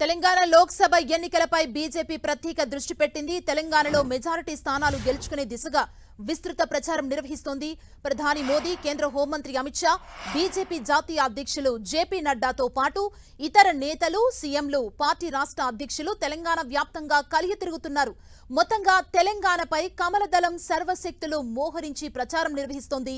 తెలంగాణ లోక్సభ ఎన్నికలపై బీజేపీ ప్రత్యేక దృష్టి పెట్టింది. తెలంగాణలో మెజారిటీ స్థానాలు గెలుచుకునే దిశగా విస్తృత ప్రచారం నిర్వహిస్తోంది. ప్రధాని మోదీ కేంద్ర హోంమంత్రి అమిత్ షా బీజేపీ జాతీయ అధ్యక్షులు జేపీ నడ్డాతో పాటు ఇతర నేతలు సీఎంలు పార్టీ రాష్ట్ర అధ్యక్షులు తెలంగాణ వ్యాప్తంగా కలిగి తిరుగుతున్నారు. మొత్తంగా తెలంగాణపై కమలదళం సర్వశక్తులు మోహరించి ప్రచారం నిర్వహిస్తోంది.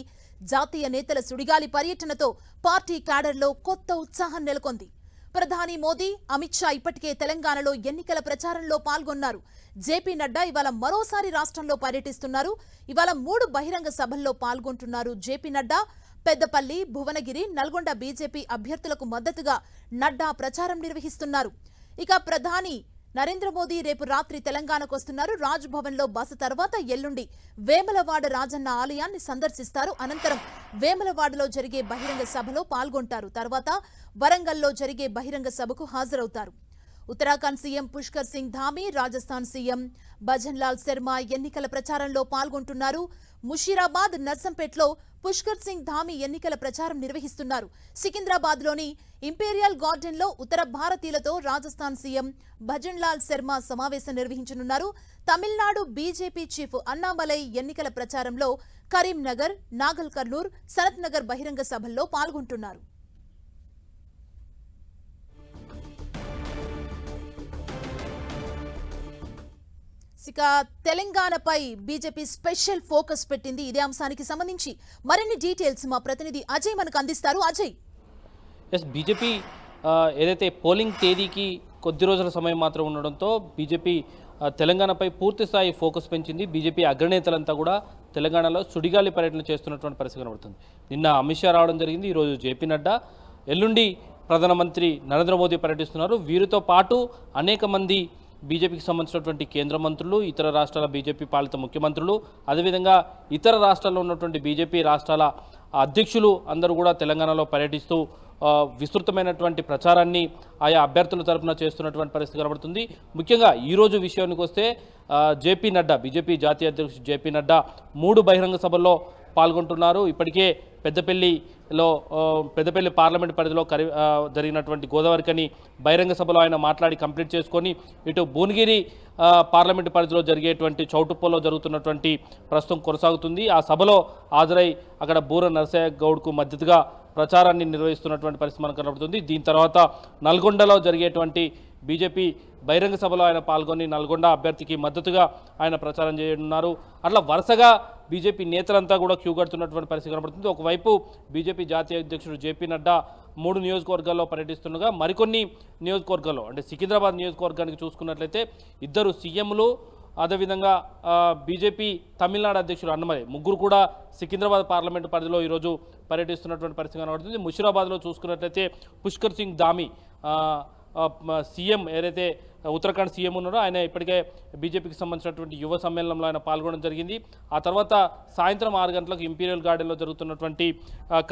జాతీయ నేతల సుడిగాలి పర్యటనతో పార్టీ క్యాడర్లో కొత్త ఉత్సాహం నెలకొంది. ప్రధాని మోదీ అమిత్ షా ఇప్పటికే తెలంగాణలో ఎన్నికల ప్రచారంలో పాల్గొన్నారు. జేపీ నడ్డా ఇవాళ మరోసారి రాష్ట్రంలో పర్యటిస్తున్నారు. ఇవాళ మూడు బహిరంగ సభల్లో పాల్గొంటున్నారు జేపీ నడ్డా. పెద్దపల్లి భువనగిరి నల్గొండ బీజేపీ అభ్యర్థులకు మద్దతుగా నడ్డా ప్రచారం నిర్వహిస్తున్నారు. ఇక ప్రధాని నరేంద్ర మోదీ రేపు రాత్రి తెలంగాణకు వస్తున్నారు. రాజ్ భవన్లో బస తర్వాత ఎల్లుండి వేమలవాడ రాజన్న ఆలయాన్ని సందర్శిస్తారు. అనంతరం వేమలవాడలో జరిగే బహిరంగ సభలో పాల్గొంటారు. తర్వాత వరంగల్లో జరిగే బహిరంగ సభకు హాజరవుతారు. ఉత్తరాఖండ్ సీఎం పుష్కర్ సింగ్ ధామీ రాజస్థాన్ సీఎం భజన్లాల్ శర్మ ఎన్నికల ప్రచారంలో పాల్గొంటున్నారు. ముషీరాబాద్ నర్సంపేట్లో పుష్కర్ సింగ్ ధామీ ఎన్నికల ప్రచారం నిర్వహిస్తున్నారు. సికింద్రాబాద్లోని ఇంపీరియల్ గార్డెన్లో ఉత్తర భారతీయులతో రాజస్థాన్ సీఎం భజన్లాల్ శర్మ సమావేశం నిర్వహించనున్నారు. తమిళనాడు బీజేపీ చీఫ్ అన్నామలై ఎన్నికల ప్రచారంలో కరీంనగర్ నాగల్ కర్నూర్ సనత్ నగర్ బహిరంగ సభల్లో పాల్గొంటున్నారు. ఇక తెలంగాణపై బీజేపీ స్పెషల్ ఫోకస్ పెట్టింది. ఇదే అంశానికి సంబంధించి మరిన్ని డీటెయిల్స్ మా ప్రతినిధి అజయ్ మనకు అందిస్తారు. అజయ్. ఎస్ బీజేపీ ఏదైతే పోలింగ్ తేదీకి కొద్ది రోజుల సమయం మాత్రం ఉండడంతో బీజేపీ తెలంగాణపై పూర్తి స్థాయి ఫోకస్ పెంచింది. బీజేపీ అగ్రనేతలంతా కూడా తెలంగాణలో సుడిగాలి పర్యటన చేస్తున్నటువంటి పరిస్థితి కనబడుతుంది. నిన్న అమిత్ షా రావడం జరిగింది. ఈరోజు జేపీ నడ్డా ఎల్లుండి ప్రధానమంత్రి నరేంద్ర మోదీ పర్యటిస్తున్నారు. వీరితో పాటు అనేక మంది బీజేపీకి సంబంధించినటువంటి కేంద్ర మంత్రులు ఇతర రాష్ట్రాల బీజేపీ పాలిత ముఖ్యమంత్రులు అదేవిధంగా ఇతర రాష్ట్రాల్లో ఉన్నటువంటి బీజేపీ రాష్ట్రాల అధ్యక్షులు అందరూ కూడా తెలంగాణలో పర్యటిస్తూ విస్తృతమైనటువంటి ప్రచారాన్ని ఆయా అభ్యర్థుల తరఫున చేస్తున్నటువంటి పరిస్థితి కనబడుతుంది. ముఖ్యంగా ఈరోజు విషయానికి వస్తే జేపీ నడ్డా బీజేపీ జాతీయ అధ్యక్షుడు జేపీ నడ్డా మూడు బహిరంగ సభల్లో పాల్గొంటున్నారు. ఇప్పటికే పెద్దపల్లిలో పెద్దపల్లి పార్లమెంట్ పరిధిలో కరి జరిగినటువంటి గోదావరికని బహిరంగ సభలో ఆయన మాట్లాడి కంప్లీట్ చేసుకొని ఇటు భువనగిరి పార్లమెంటు పరిధిలో జరిగేటువంటి చౌటుప్పలో జరుగుతున్నటువంటి ప్రస్తుతం కొనసాగుతుంది. ఆ సభలో హాజరై అక్కడ బూర నరసయ్య గౌడ్కు మద్దతుగా ప్రచారాన్ని నిర్వహిస్తున్నటువంటి పరిస్థితి మనకు కనబడుతుంది. దీని తర్వాత నల్గొండలో జరిగేటువంటి బీజేపీ బహిరంగ సభలో ఆయన పాల్గొని నల్గొండ అభ్యర్థికి మద్దతుగా ఆయన ప్రచారం చేయనున్నారు. అట్లా వరుసగా బీజేపీ నేతలంతా కూడా క్యూ కడుతున్నటువంటి పరిస్థితి కనబడుతుంది. ఒకవైపు బీజేపీ జాతీయ అధ్యక్షుడు జేపీ నడ్డా మూడు నియోజకవర్గాల్లో పర్యటిస్తుండగా మరికొన్ని నియోజకవర్గాల్లో అంటే సికింద్రాబాద్ నియోజకవర్గానికి చూసుకున్నట్లయితే ఇద్దరు సీఎంలు అదేవిధంగా బీజేపీ తమిళనాడు అధ్యక్షుడు అన్నమయ్య ముగ్గురు కూడా సికింద్రాబాద్ పార్లమెంటు పరిధిలో ఈరోజు పర్యటిస్తున్నటువంటి పరిస్థితి కనబడుతుంది. ముషిరాబాద్లో చూసుకున్నట్లయితే పుష్కర్ సింగ్ దామి సీఎం ఏదైతే ఉత్తరాఖండ్ సీఎం ఉన్నారు ఆయన ఇప్పటికే బీజేపీకి సంబంధించినటువంటి యువ సమ్మేళనంలో ఆయన పాల్గొనడం జరిగింది. ఆ తర్వాత సాయంత్రం ఆరు గంటలకు ఇంపీరియల్ గార్డెన్లో జరుగుతున్నటువంటి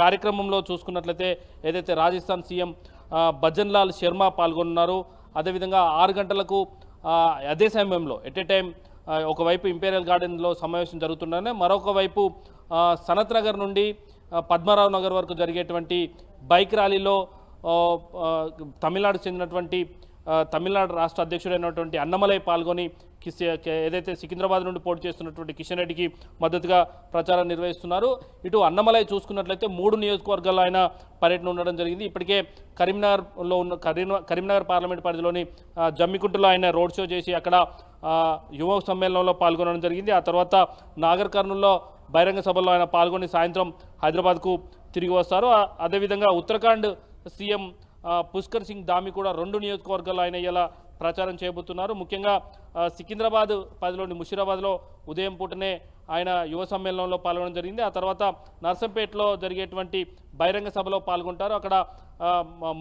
కార్యక్రమంలో చూసుకున్నట్లయితే ఏదైతే రాజస్థాన్ సీఎం భజన్లాల్ శర్మ పాల్గొన్నారు అదేవిధంగా ఆరు గంటలకు అదే సమయంలో ఎట్ ఏ టైం ఒకవైపు ఇంపీరియల్ గార్డెన్లో సమావేశం జరుగుతుండగానే మరొక వైపు సనత్ నగర్ నుండి పద్మరావు పద్మారావు నగర్ వరకు జరిగేటువంటి బైక్ ర్యాలీలో తమిళనాడుకు చెందినటువంటి తమిళనాడు రాష్ట్ర అధ్యక్షుడైనటువంటి అన్నమలై పాల్గొని ఏదైతే సికింద్రాబాద్ నుండి పోటీ చేస్తున్నటువంటి కిషన్ రెడ్డికి మద్దతుగా ప్రచారం నిర్వహిస్తున్నారు. ఇటు అన్నమలై చూసుకున్నట్లయితే మూడు నియోజకవర్గాల్లో ఆయన పర్యటన ఉండడం జరిగింది. ఇప్పటికే కరీంనగర్లో ఉన్న కరీం కరీంనగర్ పార్లమెంట్ పరిధిలోని జమ్మికుంటలో ఆయన రోడ్ షో చేసి అక్కడ యువ సమ్మేళనంలో పాల్గొనడం జరిగింది. ఆ తర్వాత నాగర్ కర్నూల్లో బహిరంగ సభలో ఆయన పాల్గొని సాయంత్రం హైదరాబాద్కు తిరిగి వస్తారు. అదేవిధంగా ఉత్తరాఖండ్ సీఎం పుష్కర్ సింగ్ దామి కూడా రెండు నియోజకవర్గాల్లో ఆయన ఇలా ప్రచారం చేయబోతున్నారు? ముఖ్యంగా సికింద్రాబాద్ పదిలోని ముషీరాబాద్లో ఉదయం పూటనే ఆయన యువ సమ్మేళనంలో పాల్గొనడం జరిగింది. ఆ తర్వాత నర్సంపేటలో జరిగేటువంటి బహిరంగ సభలో పాల్గొంటారు. అక్కడ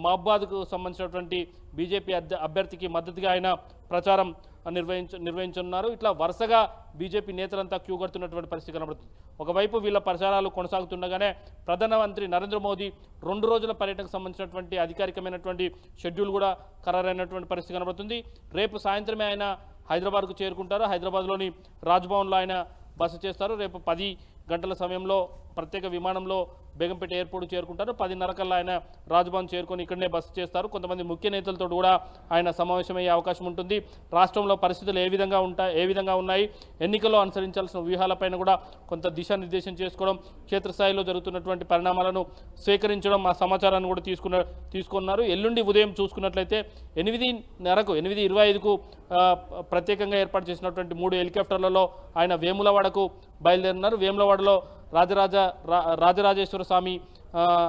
మహబాద్కు సంబంధించినటువంటి బీజేపీ అభ్యర్థికి మద్దతుగా ఆయన ప్రచారం నిర్వహించ నిర్వహించున్నారు ఇట్లా వరుసగా బీజేపీ నేతలంతా క్యూ కడుతున్నటువంటి పరిస్థితి కనబడుతుంది. ఒకవైపు వీళ్ళ ప్రచారాలు కొనసాగుతుండగానే ప్రధానమంత్రి నరేంద్ర మోదీ రెండు రోజుల పర్యటనకు సంబంధించినటువంటి అధికారికమైనటువంటి షెడ్యూల్ కూడా ఖరారైనటువంటి పరిస్థితి కనబడుతుంది. రేపు సాయంత్రమే ఆయన హైదరాబాద్కు చేరుకుంటారు. హైదరాబాద్లోని రాజ్భవన్లో ఆయన బస చేస్తారు. రేపు పది గంటల సమయంలో ప్రత్యేక విమానంలో బేగంపేట ఎయిర్పోర్ట్ చేరుకుంటారు. పదిన్నర కల్లా ఆయన రాజ్భవన్ చేరుకొని ఇక్కడనే బస చేస్తారు. కొంతమంది ముఖ్య నేతలతో కూడా ఆయన సమావేశమయ్యే అవకాశం ఉంటుంది. రాష్ట్రంలో పరిస్థితులు ఏ విధంగా ఉంటాయి ఏ విధంగా ఉన్నాయి? ఎన్నికల్లో అనుసరించాల్సిన వ్యూహాలపైన కూడా కొంత దిశానిర్దేశం చేసుకోవడం క్షేత్రస్థాయిలో జరుగుతున్నటువంటి పరిణామాలను స్వీకరించడం ఆ సమాచారాన్ని కూడా తీసుకున్న తీసుకున్నారు. ఎల్లుండి ఉదయం చూసుకున్నట్లయితే ఎనిమిదిన్నరకు ఎనిమిది ఇరవై ఐదుకు ప్రత్యేకంగా ఏర్పాటు చేసినటువంటి మూడు హెలికాప్టర్లలో ఆయన వేములవాడకు బయలుదేరినారు. వేములవాడలో రాజరాజ రా- రాజరాజేశ్వర స్వామి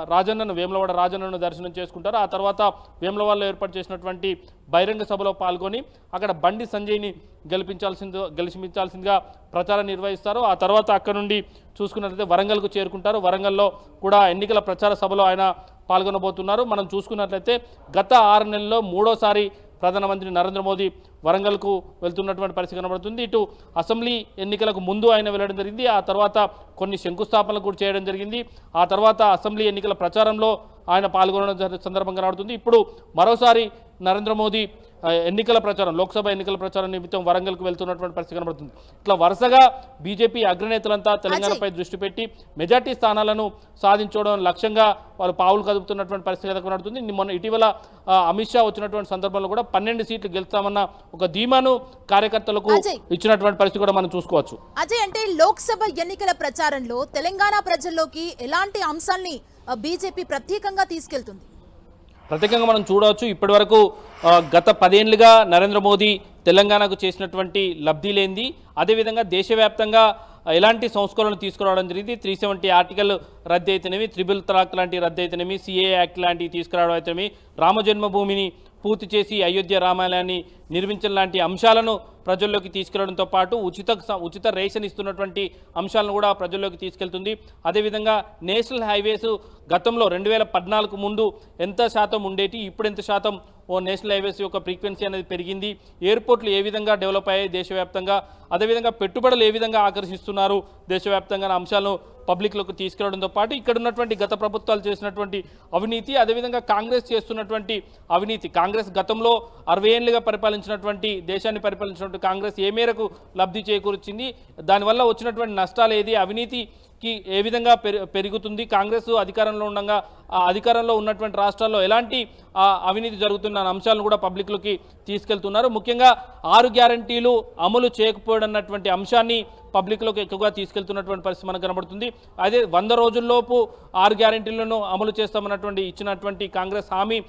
రాజన్నను వేములవాడ రాజన్నను దర్శనం చేసుకుంటారు. ఆ తర్వాత వేములవాడలో ఏర్పాటు చేసినటువంటి బహిరంగ సభలో పాల్గొని అక్కడ బండి సంజయ్ని గెలిపించాల్సింది గెలిపించాల్సిందిగా ప్రచారం నిర్వహిస్తారు. ఆ తర్వాత అక్కడ నుండి చూసుకున్నట్లయితే వరంగల్కు చేరుకుంటారు. వరంగల్లో కూడా ఎన్నికల ప్రచార సభలో ఆయన పాల్గొనబోతున్నారు. మనం చూసుకున్నట్లయితే గత ఆరు నెలల్లో మూడోసారి ప్రధానమంత్రి నరేంద్ర మోదీ వరంగల్కు వెళ్తున్నటువంటి పరిస్థితి కనబడుతుంది. ఇటు అసెంబ్లీ ఎన్నికలకు ముందు ఆయన వెళ్ళడం జరిగింది. ఆ తర్వాత కొన్ని శంకుస్థాపనలు కూడా చేయడం జరిగింది. ఆ తర్వాత అసెంబ్లీ ఎన్నికల ప్రచారంలో ఆయన పాల్గొనడం సందర్భంగా కనబడుతుంది. ఇప్పుడు మరోసారి నరేంద్ర మోదీ ఎన్నికల ప్రచారం లోక్సభ ఎన్నికల ప్రచారం నిమిత్తం వరంగల్కు వెళ్తున్నటువంటి పరిస్థితి కనబడుతుంది. ఇట్లా వరుసగా బీజేపీ అగ్రనేతలంతా తెలంగాణపై దృష్టి పెట్టి మెజార్టీ స్థానాలను సాధించడం లక్ష్యంగా వారు పావులు కదుపుతున్నటువంటి పరిస్థితి కనబడుతుంది. మొన్న ఇటీవల అమిత్ షా వచ్చినటువంటి సందర్భంలో కూడా పన్నెండు సీట్లు గెలుస్తామన్న ఒక ధీమాను కార్యకర్తలకు. ఇచ్చినటువంటి పరిస్థితి కూడా మనం చూసుకోవచ్చు. అజయ్ అంటే లోక్సభ ఎన్నికల ప్రచారంలో తెలంగాణ ప్రజల్లోకి ఎలాంటి అంశాల్ని ఆ, బీజేపీ ప్రత్యేకంగా తీసుకెళ్తుంది? ప్రత్యేకంగా మనం చూడవచ్చు ఇప్పటివరకు వరకు గత పదేళ్ళుగా నరేంద్ర మోదీ తెలంగాణకు చేసినటువంటి లబ్ధి లేనిది. అదేవిధంగా దేశవ్యాప్తంగా ఎలాంటి సంస్కరణలు తీసుకురావడం జరిగింది? త్రీ సెవెంటీ ఆర్టికల్ రద్దు అయితేనేమి త్రిబుల్ తలాక్ లాంటివి రద్దు అయితేనేమి సిఏ యాక్ట్ లాంటివి తీసుకురావడం అయితేనేమి రామజన్మభూమిని పూర్తి చేసి అయోధ్య రామాలయాన్ని నిర్మించడం లాంటి అంశాలను ప్రజల్లోకి తీసుకెళ్ళడంతో పాటు ఉచిత ఉచిత రేషన్ ఇస్తున్నటువంటి అంశాలను కూడా ప్రజల్లోకి తీసుకెళ్తుంది. అదేవిధంగా నేషనల్ హైవేస్ గతంలో రెండు వేల పద్నాలుగు ముందు ఎంత శాతం ఉండేటి ఇప్పుడు ఎంత శాతం ఓ నేషనల్ హైవేస్ యొక్క ఫ్రీక్వెన్సీ అనేది పెరిగింది ఎయిర్పోర్ట్లు ఏ విధంగా డెవలప్ అయ్యాయి దేశవ్యాప్తంగా అదేవిధంగా పెట్టుబడులు ఏ విధంగా ఆకర్షిస్తున్నారు దేశవ్యాప్తంగా అంశాలను పబ్లిక్లోకి తీసుకురావడంతో పాటు ఇక్కడ ఉన్నటువంటి గత ప్రభుత్వాలు చేసినటువంటి అవినీతి అదేవిధంగా కాంగ్రెస్ చేస్తున్నటువంటి అవినీతి. కాంగ్రెస్ గతంలో అరవై ఏళ్ళుగా పరిపాలించినటువంటి దేశాన్ని పరిపాలించినటువంటి కాంగ్రెస్ ఏ మేరకు లబ్ధి చేకూర్చింది దానివల్ల వచ్చినటువంటి నష్టాలు ఏది అవినీతికి ఏ విధంగా పెరుగుతుంది కాంగ్రెస్ అధికారంలో ఉండగా ఆ అధికారంలో ఉన్నటువంటి రాష్ట్రాల్లో ఎలాంటి అవినీతి జరుగుతున్న అంశాలను కూడా పబ్లిక్లోకి తీసుకెళ్తున్నారు. ముఖ్యంగా ఆరు గ్యారంటీలు అమలు చేయకపోవడం అన్నటువంటి అంశాన్ని పబ్లిక్లోకి ఎక్కువగా తీసుకెళ్తున్నటువంటి పరిస్థితి మనకు కనబడుతుంది. అదే వంద రోజుల్లోపు ఆరు గ్యారెంటీలను అమలు చేస్తామన్నటువంటి ఇచ్చినటువంటి కాంగ్రెస్ హామీ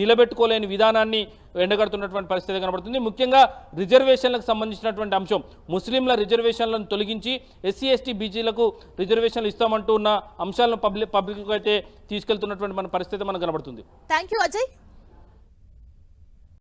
నిలబెట్టుకోలేని విధానాన్ని ఎండగడుతున్నటువంటి పరిస్థితి కనబడుతుంది. ముఖ్యంగా రిజర్వేషన్లకు సంబంధించినటువంటి అంశం. ముస్లింల రిజర్వేషన్లను తొలగించి ఎస్సీ ఎస్టీ బీజీలకు రిజర్వేషన్లు ఇస్తామంటూ ఉన్న అంశాలను పబ్లిక్ పబ్లిక్ అయితే తీసుకెళ్తున్నటువంటి మన పరిస్థితి మనకు కనబడుతుంది. Thank you Ajay